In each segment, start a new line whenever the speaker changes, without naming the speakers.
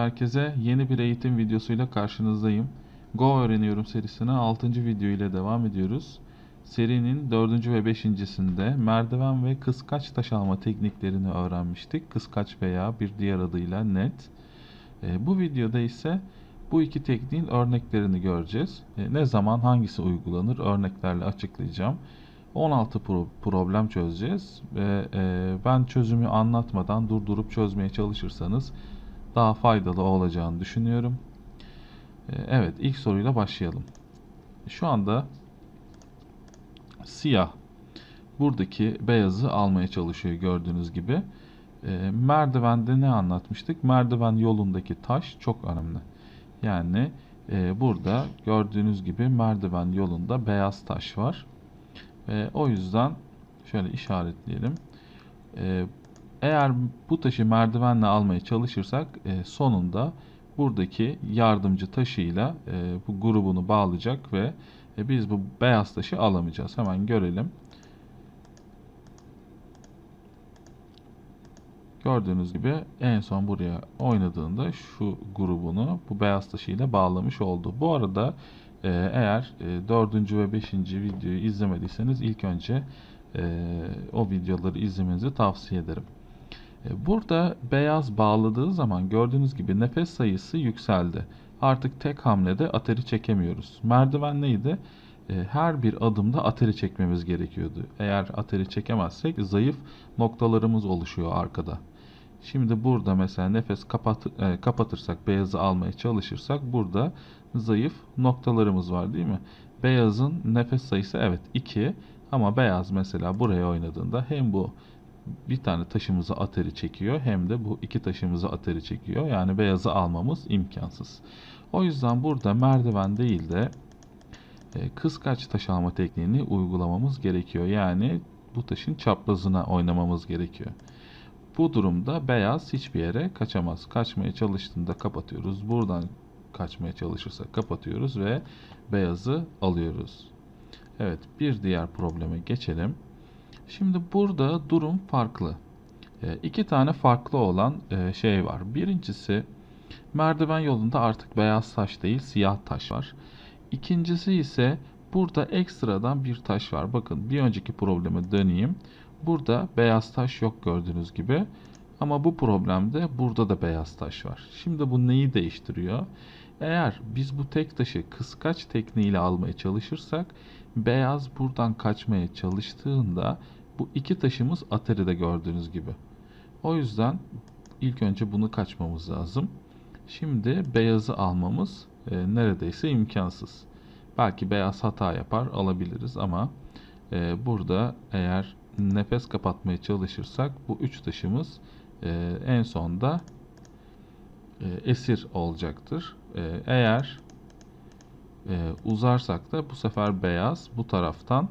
Merhaba herkese. Yeni bir eğitim videosuyla karşınızdayım. Go öğreniyorum serisine 6. video ile devam ediyoruz. Serinin 4. ve 5.sinde merdiven ve kıskaç taş alma tekniklerini öğrenmiştik. Kıskaç veya bir diğer adıyla net. E, bu videoda ise bu iki tekniğin örneklerini göreceğiz. E, ne zaman hangisi uygulanır örneklerle açıklayacağım. 16 pro- problem çözeceğiz ve e, ben çözümü anlatmadan durdurup çözmeye çalışırsanız daha faydalı olacağını düşünüyorum. E, evet ilk soruyla başlayalım. Şu anda siyah buradaki beyazı almaya çalışıyor gördüğünüz gibi. E, merdivende ne anlatmıştık? Merdiven yolundaki taş çok önemli. Yani e, burada gördüğünüz gibi merdiven yolunda beyaz taş var. E, o yüzden şöyle işaretleyelim. Eğer bu taşı merdivenle almaya çalışırsak e, sonunda buradaki yardımcı taşıyla e, bu grubunu bağlayacak ve e, biz bu beyaz taşı alamayacağız. Hemen görelim. Gördüğünüz gibi en son buraya oynadığında şu grubunu bu beyaz taşıyla bağlamış oldu. Bu arada e, eğer e, 4. ve 5. videoyu izlemediyseniz ilk önce e, o videoları izlemenizi tavsiye ederim. E, Burada beyaz bağladığı zaman gördüğünüz gibi nefes sayısı yükseldi. Artık tek hamlede ateri çekemiyoruz. Merdiven neydi? E, Her bir adımda ateri çekmemiz gerekiyordu. Eğer ateri çekemezsek zayıf noktalarımız oluşuyor arkada. Şimdi burada mesela nefes kapat, e, kapatırsak, beyazı almaya çalışırsak burada zayıf noktalarımız var değil mi? Beyazın nefes sayısı evet 2 ama beyaz mesela buraya oynadığında hem bu bir tane taşımızı ateri çekiyor hem de bu iki taşımızı ateri çekiyor. Yani beyazı almamız imkansız. O yüzden burada merdiven değil de e, kıskaç taş alma tekniğini uygulamamız gerekiyor. Yani bu taşın çaprazına oynamamız gerekiyor. Bu durumda beyaz hiçbir yere kaçamaz. Kaçmaya çalıştığında kapatıyoruz. Buradan kaçmaya çalışırsa kapatıyoruz ve beyazı alıyoruz. Evet bir diğer probleme geçelim. Şimdi burada durum farklı. E, iki tane farklı olan e, şey var. Birincisi merdiven yolunda artık beyaz taş değil siyah taş var. İkincisi ise burada ekstradan bir taş var. Bakın bir önceki probleme döneyim. Burada beyaz taş yok gördüğünüz gibi. Ama bu problemde burada da beyaz taş var. Şimdi bu neyi değiştiriyor? Eğer biz bu tek taşı kıskaç tekniğiyle almaya çalışırsak beyaz buradan kaçmaya çalıştığında bu iki taşımız ateride gördüğünüz gibi. O yüzden ilk önce bunu kaçmamız lazım. Şimdi beyazı almamız e, neredeyse imkansız. Belki beyaz hata yapar alabiliriz ama e, burada eğer nefes kapatmaya çalışırsak bu üç taşımız e, en sonda e, esir olacaktır. E, eğer e, uzarsak da bu sefer beyaz bu taraftan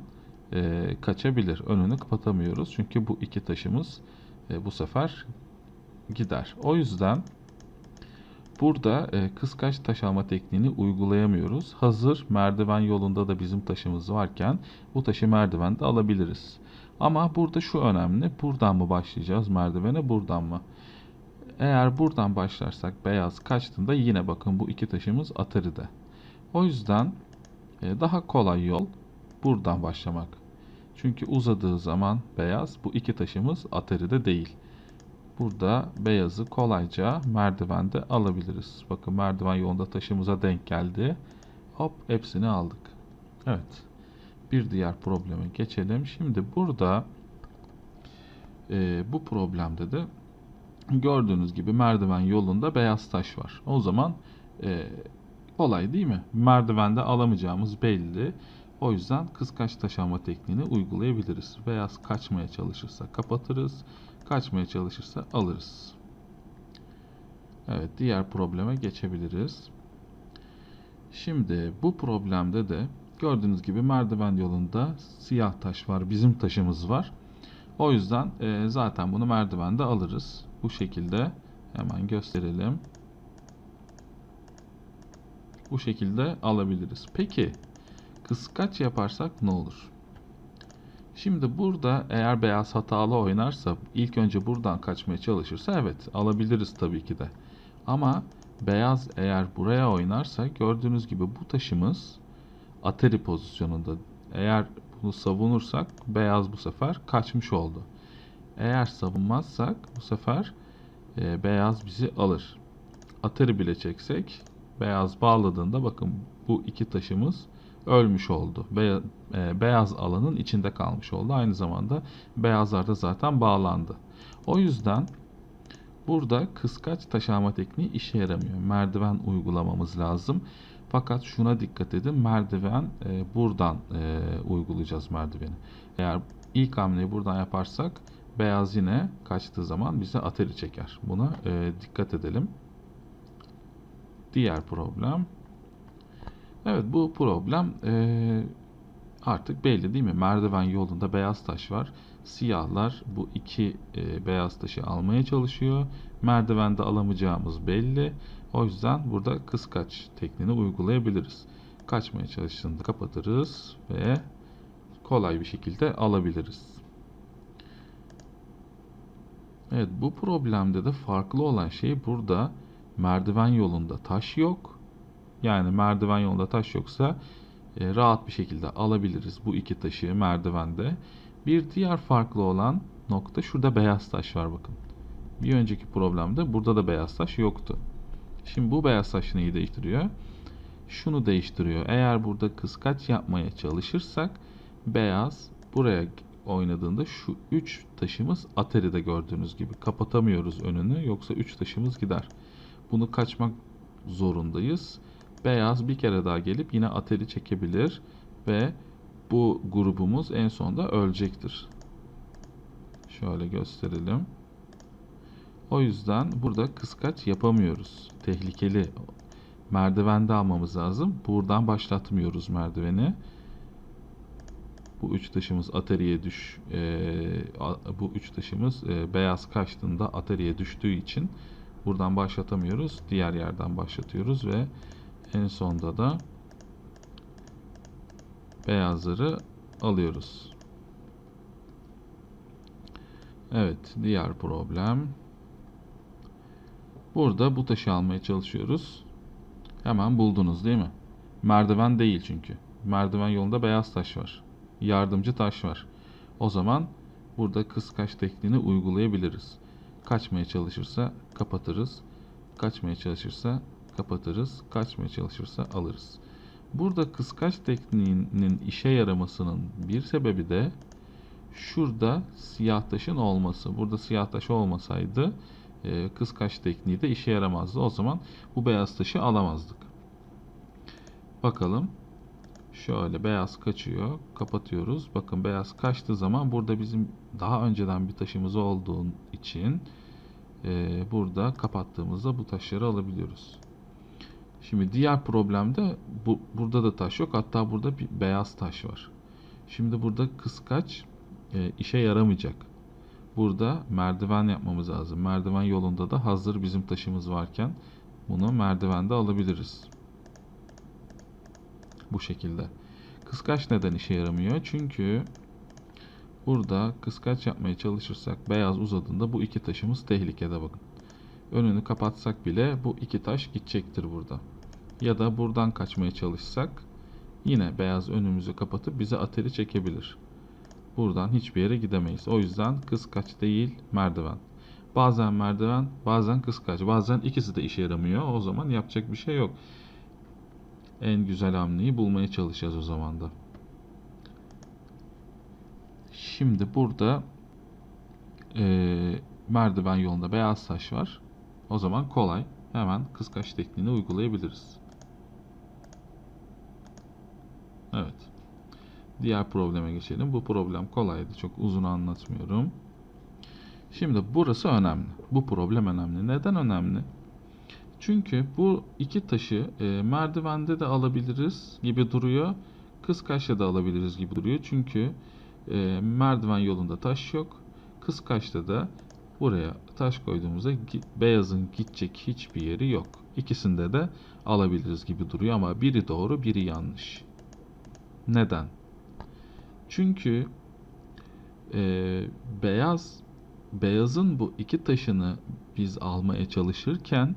e, kaçabilir. Önünü kapatamıyoruz. Çünkü bu iki taşımız e, bu sefer gider. O yüzden burada e, kıskaç taş alma tekniğini uygulayamıyoruz. Hazır merdiven yolunda da bizim taşımız varken bu taşı merdivende alabiliriz. Ama burada şu önemli. Buradan mı başlayacağız merdivene buradan mı? Eğer buradan başlarsak beyaz kaçtığında yine bakın bu iki taşımız ataride. O yüzden e, daha kolay yol buradan başlamak. Çünkü uzadığı zaman beyaz bu iki taşımız ateride değil. Burada beyazı kolayca merdivende alabiliriz. Bakın merdiven yolunda taşımıza denk geldi. Hop hepsini aldık. Evet. Bir diğer probleme geçelim. Şimdi burada e, bu problemde de gördüğünüz gibi merdiven yolunda beyaz taş var. O zaman e, kolay değil mi? Merdivende alamayacağımız belli. O yüzden kıskaç taş alma tekniğini uygulayabiliriz. Beyaz kaçmaya çalışırsa kapatırız. Kaçmaya çalışırsa alırız. Evet diğer probleme geçebiliriz. Şimdi bu problemde de gördüğünüz gibi merdiven yolunda siyah taş var. Bizim taşımız var. O yüzden e, zaten bunu merdivende alırız. Bu şekilde hemen gösterelim. Bu şekilde alabiliriz. Peki kıskaç yaparsak ne olur? Şimdi burada eğer beyaz hatalı oynarsa ilk önce buradan kaçmaya çalışırsa evet alabiliriz tabii ki de. Ama Beyaz eğer buraya oynarsa gördüğünüz gibi bu taşımız ateri pozisyonunda. Eğer bunu savunursak beyaz bu sefer kaçmış oldu. Eğer savunmazsak bu sefer e, beyaz bizi alır. Ateri bile çeksek beyaz bağladığında bakın bu iki taşımız ölmüş oldu. Be e, beyaz alanın içinde kalmış oldu. Aynı zamanda beyazlar da zaten bağlandı. O yüzden burada kıskaç taş alma tekniği işe yaramıyor. Merdiven uygulamamız lazım. Fakat şuna dikkat edin. Merdiven e, buradan e, uygulayacağız merdiveni. Eğer ilk hamleyi buradan yaparsak beyaz yine kaçtığı zaman bize ateri çeker. Buna e, dikkat edelim. Diğer problem. Evet bu problem e, artık belli değil mi? Merdiven yolunda beyaz taş var. Siyahlar bu iki e, beyaz taşı almaya çalışıyor. Merdivende alamayacağımız belli. O yüzden burada kıskaç tekniğini uygulayabiliriz. Kaçmaya çalıştığında kapatırız ve kolay bir şekilde alabiliriz. Evet bu problemde de farklı olan şey burada merdiven yolunda taş yok. Yani merdiven yolunda taş yoksa e, rahat bir şekilde alabiliriz bu iki taşı merdivende. Bir diğer farklı olan nokta şurada beyaz taş var bakın. Bir önceki problemde burada da beyaz taş yoktu. Şimdi bu beyaz taş neyi değiştiriyor? Şunu değiştiriyor. Eğer burada kıskaç yapmaya çalışırsak beyaz buraya oynadığında şu 3 taşımız Atari'de gördüğünüz gibi kapatamıyoruz önünü yoksa 3 taşımız gider. Bunu kaçmak zorundayız. Beyaz bir kere daha gelip yine Atari çekebilir ve bu grubumuz en sonunda ölecektir. Şöyle gösterelim. O yüzden burada kıskaç yapamıyoruz. Tehlikeli. Merdivende almamız lazım. Buradan başlatmıyoruz merdiveni. Bu üç taşımız Atari'ye düş. E, bu üç taşımız e, beyaz kaçtığında Atari'ye düştüğü için buradan başlatamıyoruz. Diğer yerden başlatıyoruz ve en sonda da beyazları alıyoruz. Evet, diğer problem. Burada bu taşı almaya çalışıyoruz. Hemen buldunuz değil mi? Merdiven değil çünkü. Merdiven yolunda beyaz taş var. Yardımcı taş var. O zaman burada kıskaç tekniğini uygulayabiliriz. Kaçmaya çalışırsa kapatırız. Kaçmaya çalışırsa kapatırız. Kaçmaya çalışırsa alırız. Burada kıskaç tekniğinin işe yaramasının bir sebebi de şurada siyah taşın olması. Burada siyah taş olmasaydı e, kıskaç tekniği de işe yaramazdı. O zaman bu beyaz taşı alamazdık. Bakalım. Şöyle beyaz kaçıyor. Kapatıyoruz. Bakın beyaz kaçtığı zaman burada bizim daha önceden bir taşımız olduğu için e, burada kapattığımızda bu taşları alabiliyoruz. Şimdi diğer problemde bu, burada da taş yok. Hatta burada bir beyaz taş var. Şimdi burada kıskaç e, işe yaramayacak. Burada merdiven yapmamız lazım. Merdiven yolunda da hazır bizim taşımız varken bunu merdivende alabiliriz. Bu şekilde. Kıskaç neden işe yaramıyor? Çünkü burada kıskaç yapmaya çalışırsak beyaz uzadığında bu iki taşımız tehlikede bakın. Önünü kapatsak bile bu iki taş gidecektir burada. Ya da buradan kaçmaya çalışsak yine beyaz önümüzü kapatıp bize ateri çekebilir. Buradan hiçbir yere gidemeyiz. O yüzden kıskaç değil merdiven. Bazen merdiven, bazen kıskaç. Bazen ikisi de işe yaramıyor. O zaman yapacak bir şey yok. En güzel hamleyi bulmaya çalışacağız o zaman da. Şimdi burada e, merdiven yolunda beyaz taş var. O zaman kolay. Hemen kıskaç tekniğini uygulayabiliriz. Evet. Diğer probleme geçelim. Bu problem kolaydı. Çok uzun anlatmıyorum. Şimdi burası önemli. Bu problem önemli. Neden önemli? Çünkü bu iki taşı e, merdivende de alabiliriz gibi duruyor. Kıskaçta da alabiliriz gibi duruyor. Çünkü e, merdiven yolunda taş yok. Kıskaçta da buraya taş koyduğumuzda beyazın gidecek hiçbir yeri yok. İkisinde de alabiliriz gibi duruyor ama biri doğru biri yanlış. Neden? Çünkü e, beyaz beyazın bu iki taşını biz almaya çalışırken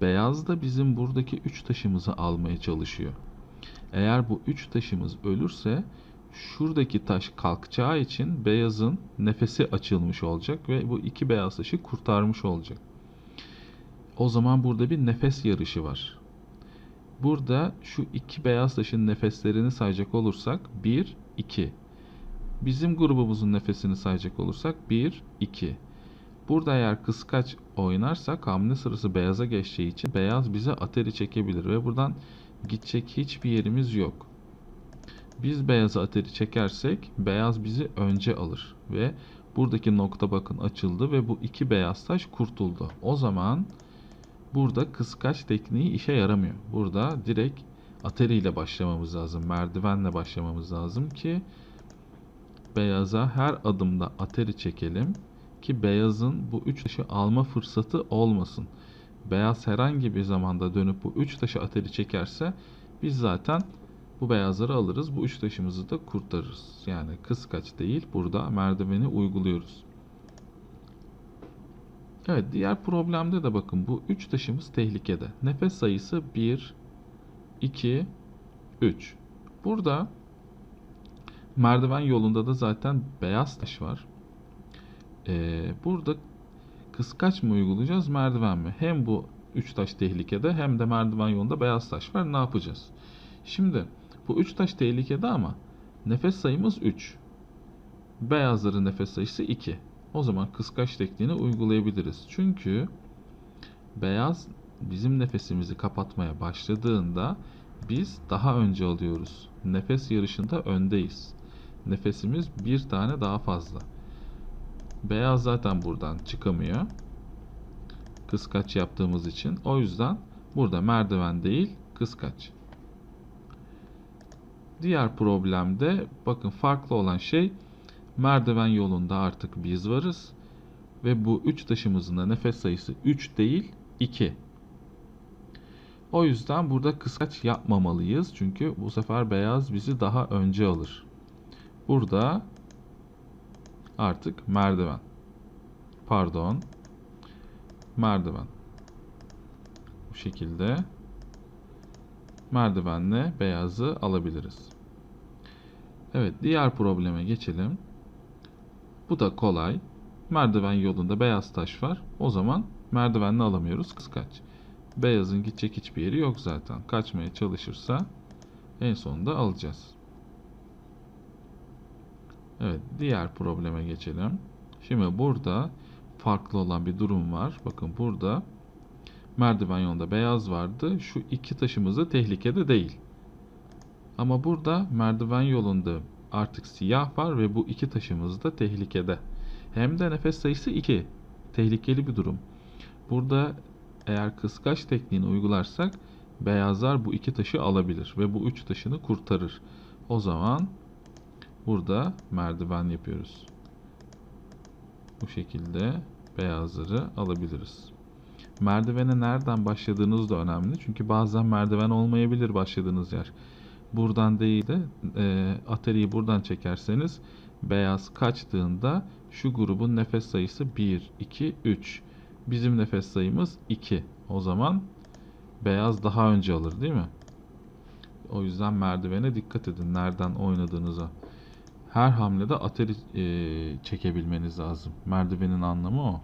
beyaz da bizim buradaki 3 taşımızı almaya çalışıyor. Eğer bu 3 taşımız ölürse şuradaki taş kalkacağı için beyazın nefesi açılmış olacak ve bu iki beyaz taşı kurtarmış olacak. O zaman burada bir nefes yarışı var. Burada şu iki beyaz taşın nefeslerini sayacak olursak 1, 2. Bizim grubumuzun nefesini sayacak olursak 1, 2. Burada eğer kıskaç oynarsak hamle sırası beyaza geçeceği için beyaz bize ateri çekebilir ve buradan gidecek hiçbir yerimiz yok. Biz beyaza ateri çekersek beyaz bizi önce alır ve buradaki nokta bakın açıldı ve bu iki beyaz taş kurtuldu. O zaman burada kıskaç tekniği işe yaramıyor. Burada direkt ateri ile başlamamız lazım. Merdivenle başlamamız lazım ki beyaza her adımda ateri çekelim ki beyazın bu üç taşı alma fırsatı olmasın. Beyaz herhangi bir zamanda dönüp bu üç taşı ateri çekerse biz zaten bu beyazları alırız. Bu üç taşımızı da kurtarırız. Yani kıskaç değil burada merdiveni uyguluyoruz. Evet diğer problemde de bakın bu üç taşımız tehlikede. Nefes sayısı 1, 2, 3. Burada merdiven yolunda da zaten beyaz taş var. Ee, burada kıskaç mı uygulayacağız merdiven mi? Hem bu üç taş tehlikede hem de merdiven yolunda beyaz taş var. Ne yapacağız? Şimdi bu üç taş tehlikede ama nefes sayımız 3. Beyazların nefes sayısı 2. O zaman kıskaç tekniğini uygulayabiliriz. Çünkü beyaz bizim nefesimizi kapatmaya başladığında biz daha önce alıyoruz. Nefes yarışında öndeyiz. Nefesimiz bir tane daha fazla. Beyaz zaten buradan çıkamıyor. Kıskaç yaptığımız için. O yüzden burada merdiven değil kıskaç. Diğer problemde bakın farklı olan şey merdiven yolunda artık biz varız. Ve bu 3 taşımızın da nefes sayısı 3 değil 2. O yüzden burada kıskaç yapmamalıyız. Çünkü bu sefer beyaz bizi daha önce alır. Burada artık merdiven. Pardon. Merdiven. Bu şekilde merdivenle beyazı alabiliriz. Evet diğer probleme geçelim. Bu da kolay. Merdiven yolunda beyaz taş var. O zaman merdivenle alamıyoruz. Kıskaç. Beyazın gidecek hiçbir yeri yok zaten. Kaçmaya çalışırsa en sonunda alacağız. Evet diğer probleme geçelim. Şimdi burada farklı olan bir durum var. Bakın burada merdiven yolunda beyaz vardı. Şu iki taşımız da tehlikede değil. Ama burada merdiven yolunda artık siyah var ve bu iki taşımız da tehlikede. Hem de nefes sayısı 2. Tehlikeli bir durum. Burada eğer kıskaç tekniğini uygularsak beyazlar bu iki taşı alabilir ve bu üç taşını kurtarır. O zaman burada merdiven yapıyoruz. Bu şekilde beyazları alabiliriz. Merdivene nereden başladığınız da önemli. Çünkü bazen merdiven olmayabilir başladığınız yer. Buradan değil de e, ateriyi buradan çekerseniz beyaz kaçtığında şu grubun nefes sayısı 1, 2, 3. Bizim nefes sayımız 2. O zaman beyaz daha önce alır değil mi? O yüzden merdivene dikkat edin nereden oynadığınıza. Her hamlede ateri e, çekebilmeniz lazım. Merdivenin anlamı o.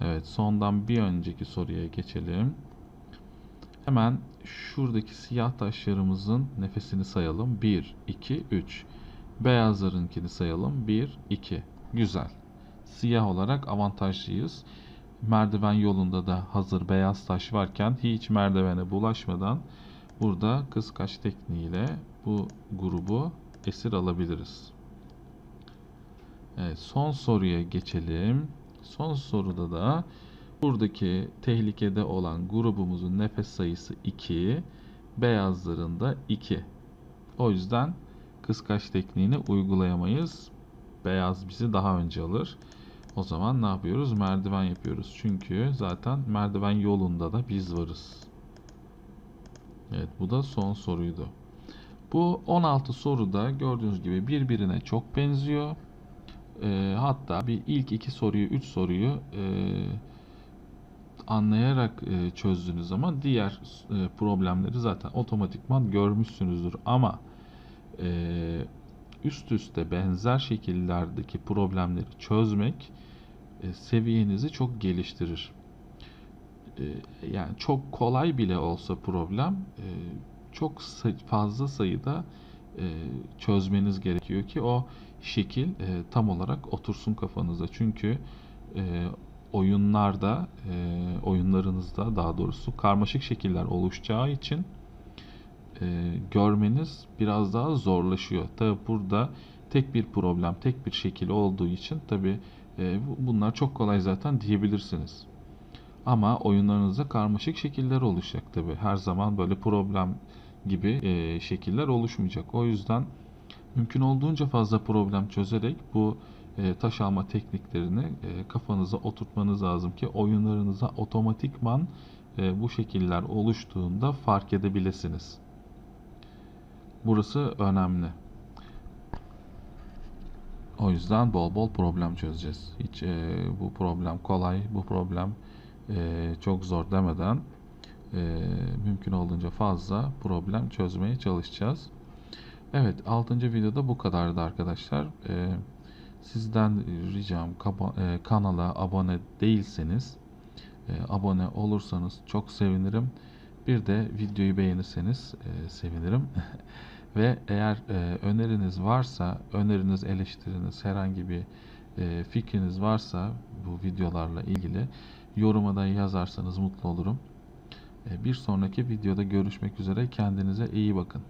Evet sondan bir önceki soruya geçelim. Hemen şuradaki siyah taşlarımızın nefesini sayalım. 1, 2, 3. Beyazlarınkini sayalım. 1, 2. Güzel. Siyah olarak avantajlıyız. Merdiven yolunda da hazır beyaz taş varken hiç merdivene bulaşmadan burada kıskaç tekniğiyle bu grubu esir alabiliriz. Evet, son soruya geçelim. Son soruda da buradaki tehlikede olan grubumuzun nefes sayısı 2, beyazların da 2. O yüzden kıskaç tekniğini uygulayamayız. Beyaz bizi daha önce alır. O zaman ne yapıyoruz? Merdiven yapıyoruz. Çünkü zaten merdiven yolunda da biz varız. Evet bu da son soruydu. Bu 16 soruda gördüğünüz gibi birbirine çok benziyor. E, hatta bir ilk iki soruyu, üç soruyu e, anlayarak e, çözdüğünüz zaman diğer e, problemleri zaten otomatikman görmüşsünüzdür. Ama e, üst üste benzer şekillerdeki problemleri çözmek e, seviyenizi çok geliştirir. E, yani çok kolay bile olsa problem e, çok fazla sayıda e, çözmeniz gerekiyor ki o şekil e, tam olarak otursun kafanıza. Çünkü e, oyunlarda, e, oyunlarınızda daha doğrusu karmaşık şekiller oluşacağı için e, görmeniz biraz daha zorlaşıyor. Tabi burada tek bir problem, tek bir şekil olduğu için tabi bunlar çok kolay zaten diyebilirsiniz. Ama oyunlarınızda karmaşık şekiller oluşacak tabi. Her zaman böyle problem gibi e, şekiller oluşmayacak. O yüzden mümkün olduğunca fazla problem çözerek bu e, taş alma tekniklerini e, kafanıza oturtmanız lazım ki oyunlarınıza otomatikman e, bu şekiller oluştuğunda fark edebilirsiniz. Burası önemli. O yüzden bol bol problem çözeceğiz. Hiç e, bu problem kolay, bu problem e, çok zor demeden e, mümkün olduğunca fazla problem çözmeye çalışacağız. Evet, 6. videoda bu kadardı arkadaşlar. E, sizden ricam kapa- e, kanala abone değilseniz e, abone olursanız çok sevinirim. Bir de videoyu beğenirseniz e, sevinirim. Ve eğer e, öneriniz varsa, öneriniz, eleştiriniz, herhangi bir e, fikriniz varsa bu videolarla ilgili yoruma da yazarsanız mutlu olurum. E, bir sonraki videoda görüşmek üzere. Kendinize iyi bakın.